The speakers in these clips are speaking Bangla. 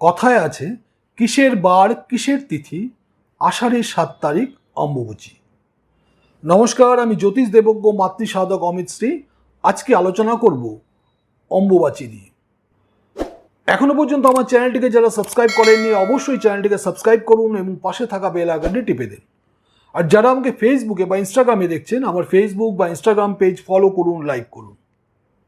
কথায় আছে, কিসের বার, কিসের তিথি, আষাঢ়ের সাত তারিখ, অম্বুবচী। নমস্কার, আমি জ্যোতিষ দেবজ্ঞ, মাতৃসাধক অমিত শ্রী। আজকে আলোচনা করব অম্বুবাচী নিয়ে। এখনও পর্যন্ত আমার চ্যানেলটিকে যারা সাবস্ক্রাইব করেননি, অবশ্যই চ্যানেলটিকে সাবস্ক্রাইব করুন এবং পাশে থাকা বেল আইকনটি টিপে দিন। আর যারা আমাকে ফেসবুকে বা ইনস্টাগ্রামে দেখছেন, আমার ফেসবুক বা ইনস্টাগ্রাম পেজ ফলো করুন লাইক করুন।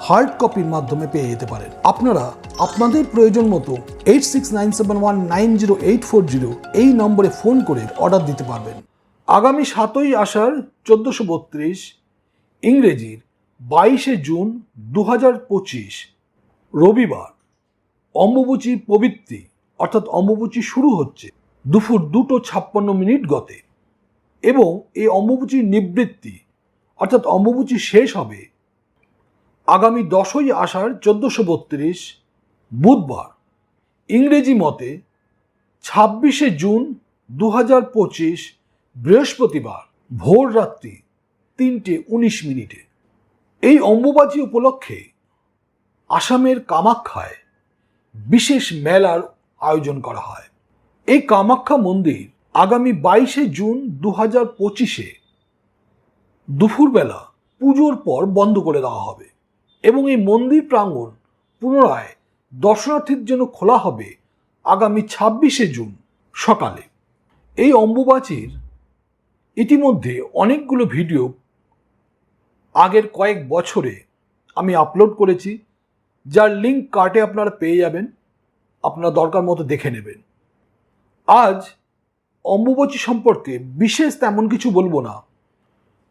হার্ড কপির মাধ্যমে পেয়ে যেতে পারেন। আপনারা আপনাদের প্রয়োজন মতো eight six nine seven one nine zero eight four zero এই নম্বরে ফোন করে অর্ডার দিতে পারবেন। আগামী সাতই আষাঢ় চোদ্দোশো বত্রিশ, ইংরেজির বাইশে জুন দু হাজার পঁচিশ, রবিবার অম্বুবচী পবিত্রী, অর্থাৎ অম্বুবচী শুরু হচ্ছে দুপুর দুটো ছাপ্পান্ন মিনিট গতে এবং এই অম্বুবচীর নিবৃত্তি, অর্থাৎ অম্বুবচী শেষ হবে আগামী দশই আষাঢ় চোদ্দোশো বত্রিশ, বুধবার। ইংরেজি মতে, ছাব্বিশে জুন দু হাজার পঁচিশ, বৃহস্পতিবার, ভোর রাত্রি তিনটে উনিশ মিনিটে। এই অম্বুবাচী উপলক্ষে আসামের কামাখ্যায় বিশেষ মেলার আয়োজন করা হয়। এই কামাখ্যা মন্দির আগামী বাইশে জুন দু হাজার পঁচিশে দুপুরবেলা পুজোর পর বন্ধ করে দেওয়া হবে। এবং এই মন্দির প্রাঙ্গণ পুনরায় দর্শনার্থীর জন্য খোলা হবে আগামী ছাব্বিশে জুন সকালে। এই অম্বুবাচীর ইতিমধ্যে অনেকগুলো ভিডিও আগের কয়েক বছরে আমি আপলোড করেছি। যার লিঙ্ক কার্টে আপনারা পেয়ে যাবেন। আপনারা দরকার মতো দেখে নেবেন। আজ অম্বুবাচী সম্পর্কে বিশেষ তেমন কিছু বলব না।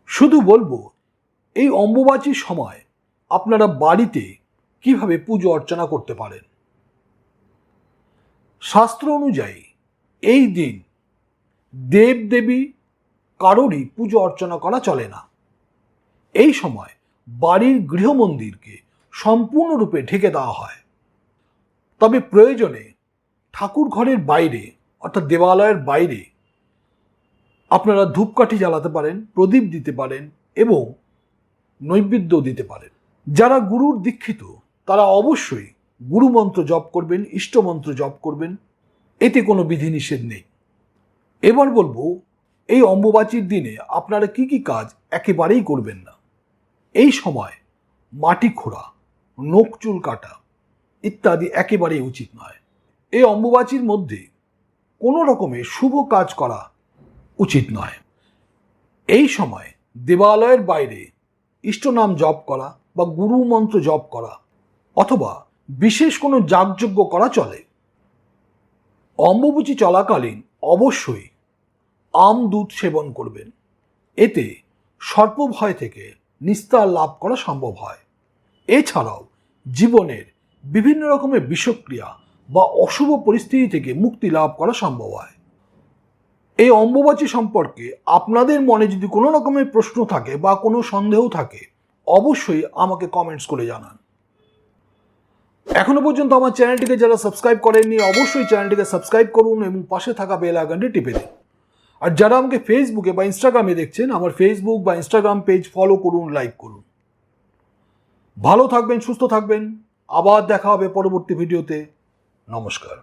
শুধু বলব, এই অম্বুবাচীর সময় আপনারা বাড়িতে কীভাবে পুজো অর্চনা করতে পারেন? শাস্ত্র অনুযায়ী এই দিন দেব দেবী কারোরই পুজো অর্চনা করা চলে না। এই সময় বাড়ির গৃহমন্দিরকে সম্পূর্ণরূপে ঢেকে দেওয়া হয়। তবে প্রয়োজনে ঠাকুর ঘরের বাইরে, অর্থাৎ দেবালয়ের বাইরে আপনারা ধূপকাঠি জ্বালাতে পারেন, প্রদীপ দিতে পারেন এবং নৈবেদ্য দিতে পারেন। যারা গুরুর দীক্ষিত, তারা অবশ্যই গুরুমন্ত্র জপ করবেন, ইষ্টমন্ত্র জপ করবেন। এতে কোনো বিধিনিষেধ নেই। এবার বলব, এই অম্বুবাচীর দিনে আপনারা কি কি কাজ একেবারেই করবেন না? এই সময় মাটি খোঁড়া, নখ চুল কাটা ইত্যাদি একেবারেই উচিত নয়। এই অম্বুবাচীর মধ্যে কোনো রকমের শুভ কাজ করা উচিত নয়। এই সময় দেবালয়ের বাইরে ইষ্টনাম জপ করা বা গুরু মন্ত্র জপ করা, অথবা বিশেষ কোনো যাগযজ্ঞ করা চলে। অম্বুবচী চলাকালীন অবশ্যই আম দুধ সেবন করবেন। এতে সর্প ভয় থেকে নিস্তার লাভ করা সম্ভব হয়। এছাড়াও জীবনের বিভিন্ন রকমের বিষক্রিয়া বা অশুভ পরিস্থিতি থেকে মুক্তি লাভ করা সম্ভব হয়। এই অম্বুবাচী সম্পর্কে আপনাদের মনে যদি কোনো রকমের প্রশ্ন থাকে বা কোনো সন্দেহ থাকে অবশ্যই আমাকে কমেন্টস করে জানান। এখনও পর্যন্ত আমার চ্যানেলটিকে যারা সাবস্ক্রাইব করেননি, অবশ্যই চ্যানেলটিকে সাবস্ক্রাইব করুন এবং পাশে থাকা বেল আইকনটি টিপে দিন। আর যারা আমাকে ফেসবুকে বা ইনস্টাগ্রামে দেখছেন, আমার ফেসবুক বা ইনস্টাগ্রাম পেজ ফলো করুন লাইক করুন। ভালো থাকবেন, সুস্থ থাকবেন। আবার দেখা হবে পরবর্তী ভিডিওতে নমস্কার।